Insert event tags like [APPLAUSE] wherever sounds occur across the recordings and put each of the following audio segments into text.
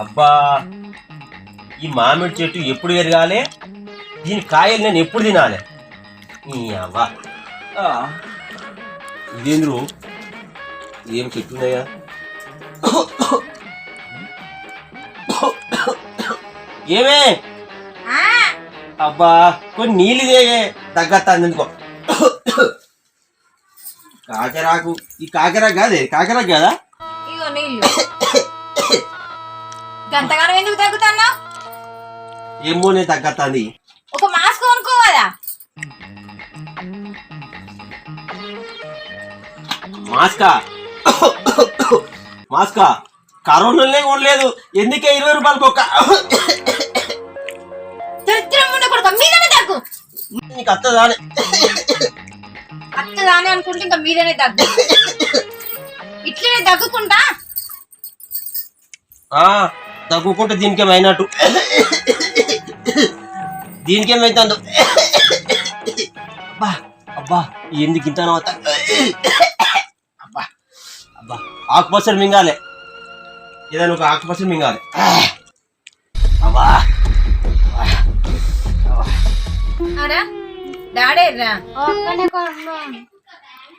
అబ్బా ఈ మామిడి చెట్టు ఎప్పుడు ఎరగాలి? దీని కాయలు నేను ఎప్పుడు తినాలి? ఈ అవ్వా. ఇదేంద్రు? ఇదేం చెట్టు ఉన్నాయా ఏమే? అబ్బా కొన్ని నీళ్ళు ఇదే. తగ్గత్తాంది ఎందుకో. కాకరాకు. ఈ కాకరాకు కాదే? కాకరాకు కదా? ఇగో నీళ్ళు. గంతగానం ఎందుకు తగ్గుతున్నా ఏమో నేను తగ్గత్తాంది ఒక మాస్క్ కొనుక్కో కదా మాస్కా? మాస్కా? కరోనాలే కొనలేదు. ఎందుకే ఇరవై రూపాయలకి ఒక్క దరిద్రం ఉండకూడదు. మీదనే తగ్గు. నీకు అత్తదానే అత్తదాని అనుకుంటే ఇంకా మీదనే తగ్గు. ఇట్లనే తగ్గుకుంటా? ఆ, తగ్గుకుంటే దీనికేమైనట్టు దీనికేమైతుందో అబ్బా అబ్బా ఎందుకు ఇంత అబ్బా అబ్బా ఆకుపచ్చలు మింగాలి. ఏదైనా ఒక ఆకుపచ్చలు మింగాలి. అబ్బా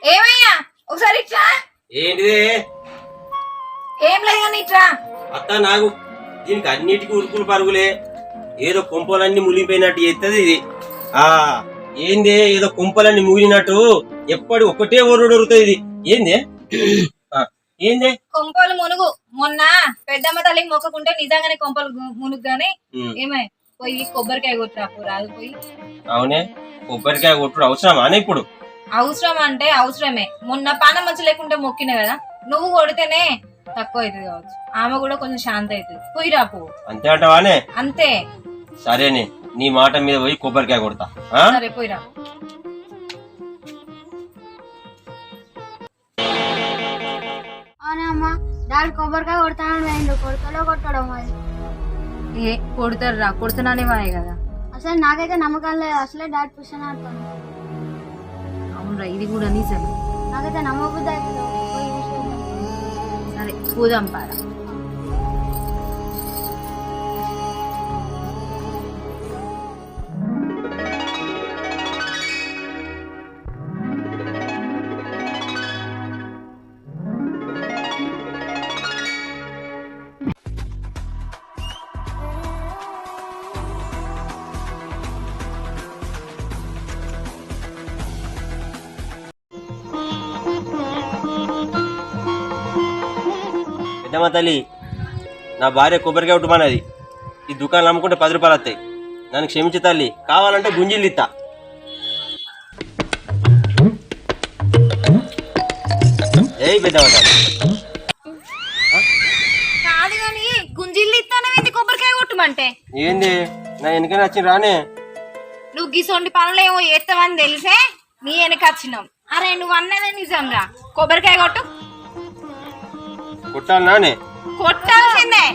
ఏమయ్యా ఒకసారి ఇట్లా ఏంటిది? ఏం లేదు ఇట్లా అత్త నాకు దీనికి అన్నిటికీ ఉరుకులు పరుగులే. ఏదో కుంపలన్నీ మునిగిపోయినట్టు చేస్తుంది ఇది. ఆ ఏంది? ఏదో కుంపలన్నీ ముగిలినట్టు ఎప్పటి ఒకటే ఒరుడు ఉరుకుతుంది ఇది. ఏంది? ఏంది? కొంపలు మునుగు. మొన్న పెద్దమ్మ తల్లికి మొక్కకుంటే నిజంగానే కొంపలు మునుగు గాని ఏమై? పోయి కొబ్బరికాయ కొట్టురాపు రాదు పోయి. అవునే? కొబ్బరికాయ కొట్టుడు అవసరమానే ఇప్పుడు? అవసరం అంటే అవసరమే. మొన్న పానం మంచి లేకుంటే మొక్కిన కదా. నువ్వు కొడితేనే తక్కువ అవుతుంది కావచ్చు. ఆమె కూడా కొంచెం శాంతి అవుతుంది పోయి రాపు అంతే అంటావానే? అంతే. సరేనే నీ మాట మీద పోయి కొబ్బరికాయ కొడతా ఆ? సరే పోయి రా. అవునా అమ్మా డాడీ కొబ్బరికాయ కొడతానని వేయండు కొడతలో కొట్టడం అది ఏ కొడతారు రా. కొడుతున్నానే వాయ్ కదా. అసలు నాకైతే నమ్మకం లేదు. అసలే డాడీ పుష్ణ ఆడతాను అవునరా ఇది కూడా నిజమే నాకైతే నమ్మబుద్ధి అవుతుంది. సరే పోదాం పెద్దమ్మ తల్లి నా భార్య కొబ్బరికాయ కొట్టుమన్నది ఈ దుకాణం అమ్ముకుంటే పది రూపాయలు వస్తాయి. నన్ను క్షమించు తల్లి కావాలంటే గుంజిళ్ళు ఇస్తా ఏయ్ పెద్దమ్మ తల్లి. కాదు కానీ గుంజిల్లు ఇస్తానవేంది కొబ్బరికాయ కొట్టమంటే? ఏంది? నా వెనకనే వచ్చి రానే. నువ్వు గిసొంటి పనులు ఏమో చేస్తావని తెలిసే నీ వెనక వచ్చినాం. అరే నువ్వు అన్నదే నిజం రా కొబ్బరికాయ కొట్టు. కొట్టాలి నానే కొట్టాల్సిందే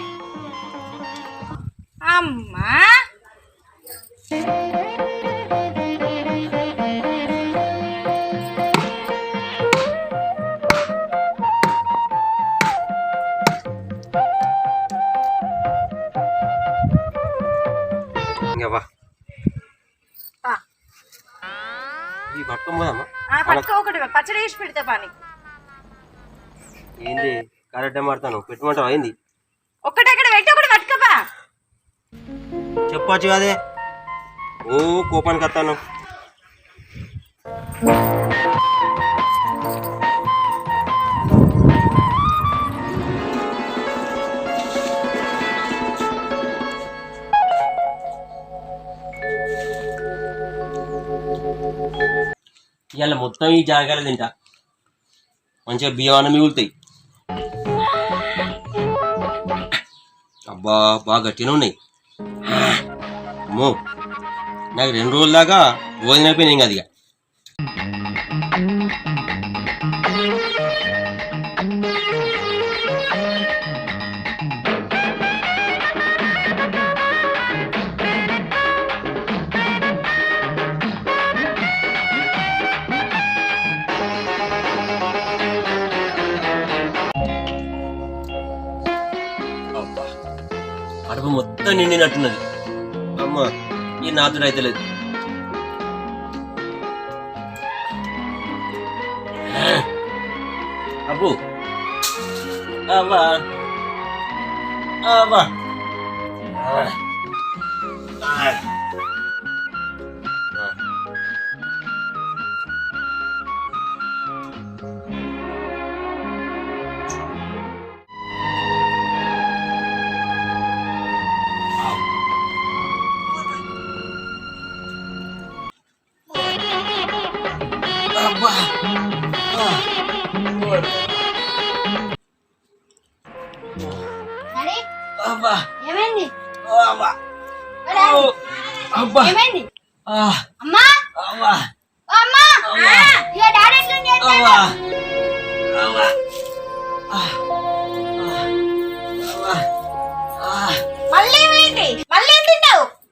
అమ్మా ఇంకా వా పా. ఈ పట్టుకోమోదమ్మా ఆ పట్టుకో ఒకటి పచ్చడి వేసి పెడతా పని ఏంది కరెక్ట్ మాడతాను పెట్టుమంటావు అయింది. ఒక్కటక్కడ పెట్టి ఒకటి పట్టుకోపా చెప్పచ్చు కదే. ఓ కోపానికి వస్తాను. ఇవాళ మొత్తం ఈ జాగాలు తింటా. మంచిగా బియ్యం మిగులుతాయి. అబ్బా బాగా గట్టిగా ఉన్నాయి అమ్మో. నాకు రెండు రోజుల దాకా భోజనం అయిపోయినాయి ఇంకా అది నాతో నిండినట్టున్నది. అమ్మ ఈ నాతో అయితే లేదు. అబ్బు. అవ్వా అవ్వా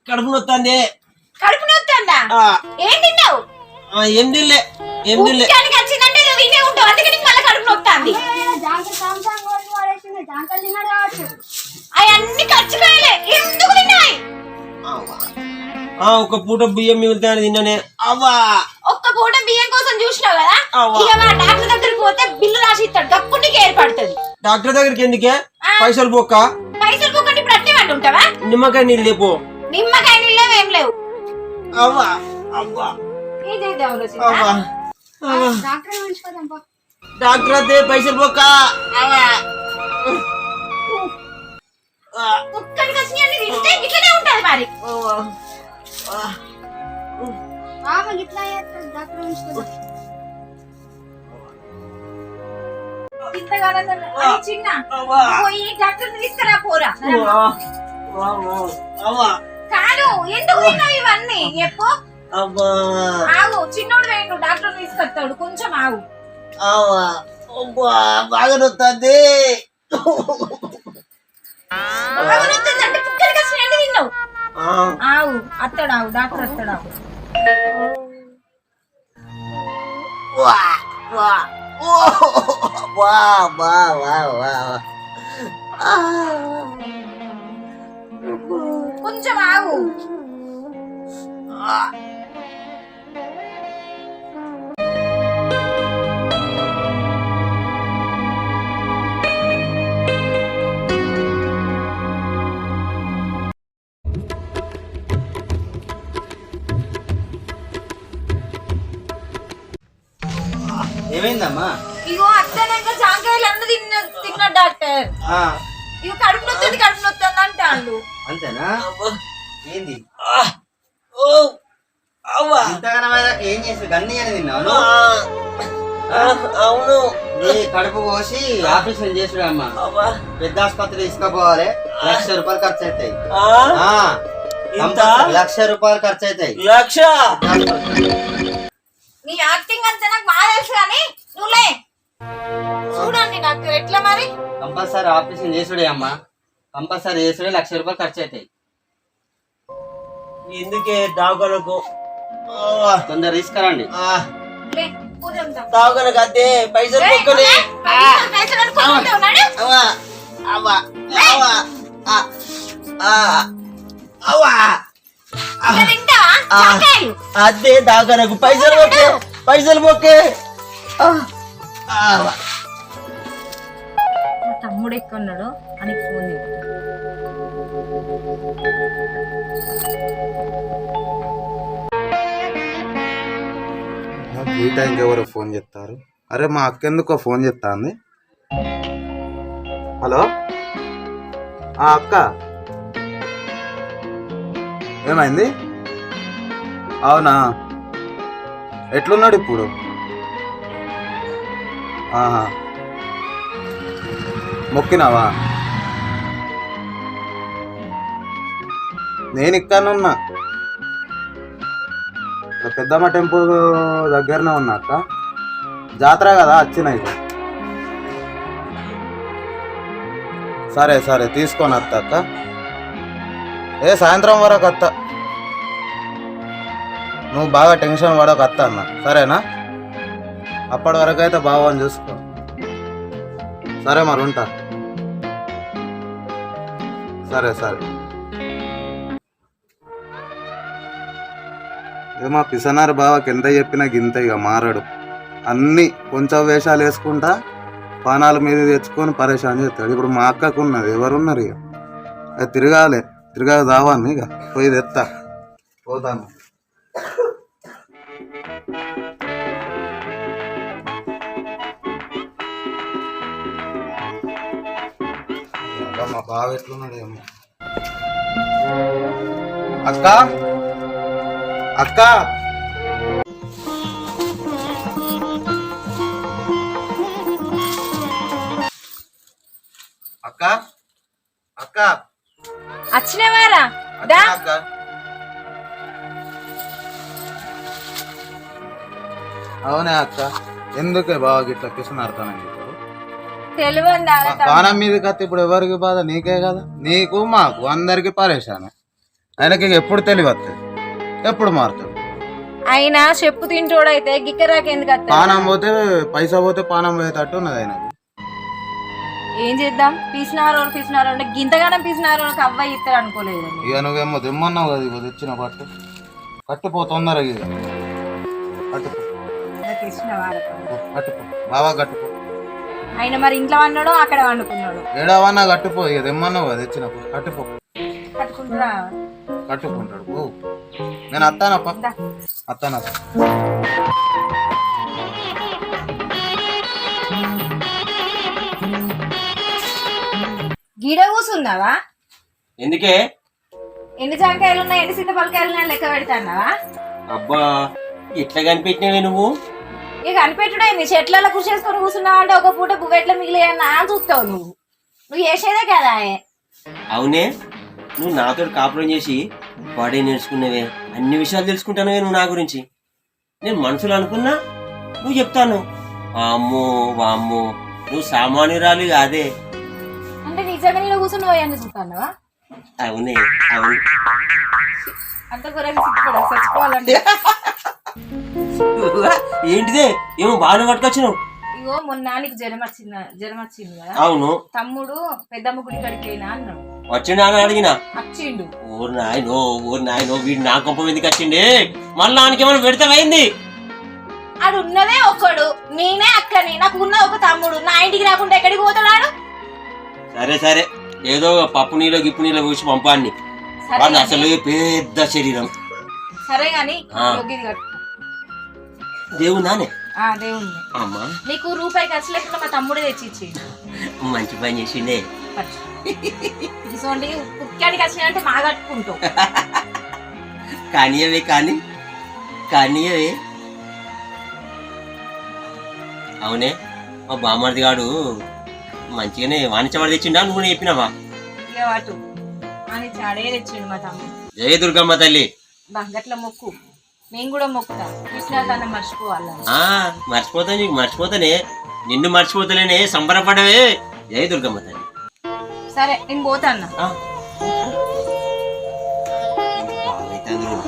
కడుపు నొత్తంది కడుపు నొత్తుందా ఏం తిన్నావు? ఏం తినలే ఏం తినలే. వచ్చిందంటే తినే ఉంటావు అందుకే నీకు మళ్ళీ కడుపు నొత్తాంది అవన్నీ ఖర్చుకోయలే ఎందుకు తిన్నాయి? ఒక పూట బియ్యం మిగులుతాయని తిన్నానే. అవ్వా. ఒక్క పూట బియ్యం కోసం చూసినావు కదా? అవ్వా. ఇక మా డాక్టర్ దగ్గరికి పోతే బిల్లు రాసి ఇస్తాడు అప్పుడు నీకు ఏర్పడుతుంది. డాక్టర్ దగ్గరికి ఎందుకే? పైసలు పోక్క? పైసలు పోకండి ఇప్పుడు అట్టే ఉంటావా? నిమ్మకాయ నీళ్ళు లేపో. నిమ్మకాయ నీళ్ళు ఏం లేవు. అవ్వా అవ్వా. డాక్టర్ అదే పైసలు ఆ, ఒక్కడికి వచ్చిన ఉంటది మరి. చిన్న డాక్టర్ తీసుకురా పోరా. ఎందుకు తిన్నావు ఇవన్నీ ఎప్పు అవ్వా. ఆగు చిన్నోడు వేయండు డాక్టర్ తీసుకొస్తాడు కొంచెం ఆగు అవ్వా. అవ్వా. బాగా నొత్తంది బాగుంటుందంటే కుక్కడికి వచ్చిన తిన్నావు ఆ, ఆగు అత్తడు ఆగు డాక్టర్ అత్తడు ఆగు వా, వా. వా, వా, వా, వా. కొంచెం ఆగు. ఏమైందమ్మా? ఇగో అత్తనంగా జాంకాయలు అన్న తిన్న తిన్నాడు డాక్టర్. ఇగో కడుపు నొత్తుంది కడుపు నొత్తుంది అంటాళ్ళు అంతేనా. ఏంది ఆ. ఓ. అవ్వా. ఇంతగానమైన ఏం చేసి గన్ని అని. ఆ, అవును నీ కడుపు కోసి ఆపరేషన్ చేసుడు అమ్మా అవ్వా. పెద్ద ఆసుపత్రి తీసుకుపోవాలి లక్ష రూపాయలు ఖర్చు అవుతాయి ఆ. ఆ, ఇంత కంపల్సరీ లక్ష రూపాయలు ఖర్చు అవుతాయి లక్ష కంపల్సరీ ఆపరేషన్ చేసుడే అమ్మా. కంపల్సరీ చేసుడే లక్ష రూపాయలు ఖర్చు అవుతాయి ఎందుకే దావకనకు తొందర తీసుకురండి. దావకనకు అదే పైసలు ఉన్నాడు అవ్వా అవ్వా అదే దావకనకు పైసలు మొక్కే పైసలు అవ్వా. మా తమ్ముడు ఎక్కడున్నాడో అని ఫోన్ ఈ టైంకి ఎవరో ఫోన్ చేస్తారు? అరే మా అక్క ఎందుకో ఫోన్ చేస్తాంది? హలో? ఆ అక్క. ఏమైంది? అవునా? ఎట్లున్నాడు ఇప్పుడు? ఆహా. మొక్కినావా? నేను ఇక్కడనున్నా ఇక్కడ పెద్దమ్మ టెంపుల్ దగ్గరనే ఉన్నా అక్క. జాతర కదా వచ్చిన ఇది సరే సరే తీసుకొని వస్తా అక్క. ఏ సాయంత్రం వరకు వస్తా నువ్వు బాగా టెన్షన్ పడక వస్తా అన్న. సరేనా? అప్పటి వరకు అయితే బావని చూసుకో. సరే మరి ఉంటా. సరే సరే. ఏమా పిసనారు బావకి ఎంత చెప్పినా గింత ఇక మారడు. అన్ని కొంచెం వేషాలు వేసుకుంటా పానాల మీద తెచ్చుకొని పరేషాన్ చేస్తాడు. ఇప్పుడు మా అక్కకు ఉన్నది ఎవరున్నారు ఇక? అది తిరగాలి దావాన్ని ఇక. పోయి తెత్తా. పోతాను. మా బావ ఎట్లున్నాడు ఏమో అక్క? అక్క? అక్క? అక్క? వచ్చినవారా దా. అక్క, అవునే అక్క. ఎందుకే బావ గిట్లా కిషన్ అర్థం పానం మీద కత్తి ఇప్పుడు ఎవరికి బాధ? నీకే కదా? నీకు మాకు అందరికి పరేషానే ఆయనకి ఎప్పుడు తెలివత్తది ఎప్పుడు మారుతుంది అయినా చెప్పు తింటోడైతే గిక్కరాకి ఎందుకు? పానం పోతే పైసా పోతే పానం పోయేటట్టు ఉన్నది ఆయనకి ఏం చేద్దాం? పీసినారు పీసినారు అంటే గింతగానం పీసినారు అవ్వ ఇస్తారు అనుకోలేదు. ఇక నువ్వేమో తెమ్మన్నావు కదా ఇక తెచ్చిన పట్టు కట్టుపో తొందరగా కట్టుపో. బావా కట్టుపో. ఆయన మరి ఇంట్లో అన్నాడు అక్కడ వండుకున్నాడు. ఏడావన్నా కట్టుపో ఇక తెమ్మన్నావు కదా తెచ్చినప్పుడు. కట్టుపో కట్టుకుంటురా కట్టుకుంటాడు. పో. నేను అత్తానప్ప. అత్తానప్ప. గిడ కూసుందావా? ఎందుకే? ఎన్ని జాంకాయలు ఉన్నాయి ఎన్ని సీతపలకాయలు ఉన్నాయి లెక్క పెడతాన్నావా? అబ్బా ఎట్లా కనిపెట్టినవే నువ్వు? ఇక అనిపెట్టుడైంది చెట్లలో కృషి చేసుకొని కూర్చున్నావు అంటే ఒక పూట బువ్వెట్ల మిగిలిన చూస్తావు నువ్వు. నువ్వు చేసేదే కదా అవునే నువ్వు నాతో కాపురం చేసి బాడీ నేర్చుకునేవే అన్ని విషయాలు తెలుసుకుంటానవే నువ్వు నా గురించి. నేను మనుషులు అనుకున్నా నువ్వు చెప్తాను. అమ్మో వామ్మో నువ్వు సామాన్యురాలు కాదే. అంటే నిజంగా నేను కూర్చున్నావు అని చూస్తాన్నావా? అవునే అవును. అంత చచ్చిపోవాలంటే. ఏంటిదే? ఏమో బాగానే పట్టుకొచ్చినావు. ఇగో మొన్న నీకు జ్వరం వచ్చింది? జ్వరం వచ్చింది కదా? అవును. తమ్ముడు పెద్దమ్మ గుడి కాడికి అయినా అన్నాడు. వచ్చిండా అని అడిగినా? వచ్చిండు. ఊరు నాయనో ఊరు నాయనో వీడు నా కొంప ఎందుకు వచ్చిండే. మళ్ళీ ఆయనకేమైనా పెడతామైంది ఆడు ఉన్నదే ఒక్కడు. నేనే అక్కని. నాకు ఉన్న ఒక తమ్ముడు. నా ఇంటికి రాకుండా ఎక్కడికి పోతాడు సరే సరే. ఏదో పప్పు నీళ్ళు గిప్పు నీళ్ళు పోసి పంపాన్ని అసలు పెద్ద శరీరం. సరే కట్టు. దేవునానే ఆ దేవుణ్ణి. అమ్మా. నీకు రూపాయి ఖర్చు లేకుండా మా తమ్ముడే తెచ్చిచ్చి. మంచి పని చేసిండే. ఇటువంటి కుక్కాడికి వచ్చినాయంటే మా కట్టుకుంటావు [LAUGHS] కానియవే కానీ కానియవే. అవునే మా బామ్మర్ది గాడు మంచిగానే వాణిజ్యవాడు తెచ్చిండా? నువ్వు కూడా చెప్పినావా? జయ దుర్గమ్మ తల్లి? గట్ల మొక్కు. నేను కూడా మొక్కుతా. మర్చిపోవాలి? ఆ మర్చిపోతా నీకు మర్చిపోతానే. నిన్ను మర్చిపోతలేనే సంబరపడవే. జయ దుర్గమ్మ తల్లి. సరే నేను. బాగైతుందిరో.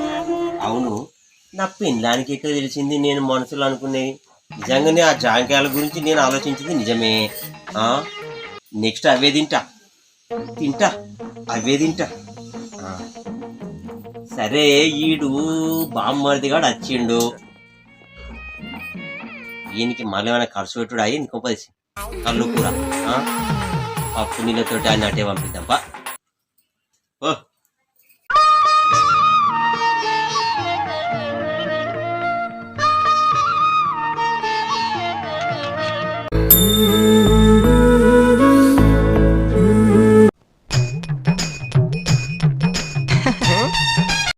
అవును నా పెళ్ళానికి ఎక్కడ తెలిసింది నేను మనసులో అనుకునేది నిజంగానే ఆ జాంకాయల గురించి నేను ఆలోచించింది నిజమే. ఆ నెక్స్ట్ అవే తింటా. తింటా అవే తింటా. సరే ఈడు బామ్మర్దిగాడు వచ్చిండు ఈయనకి మళ్ళీ ఏమైనా ఖర్చు పెట్టుడు? అయ్యి ఇంకొక పది కళ్ళు కూర పప్పు నీళ్ళతో ఆయన అటే పంపిద్దాంపా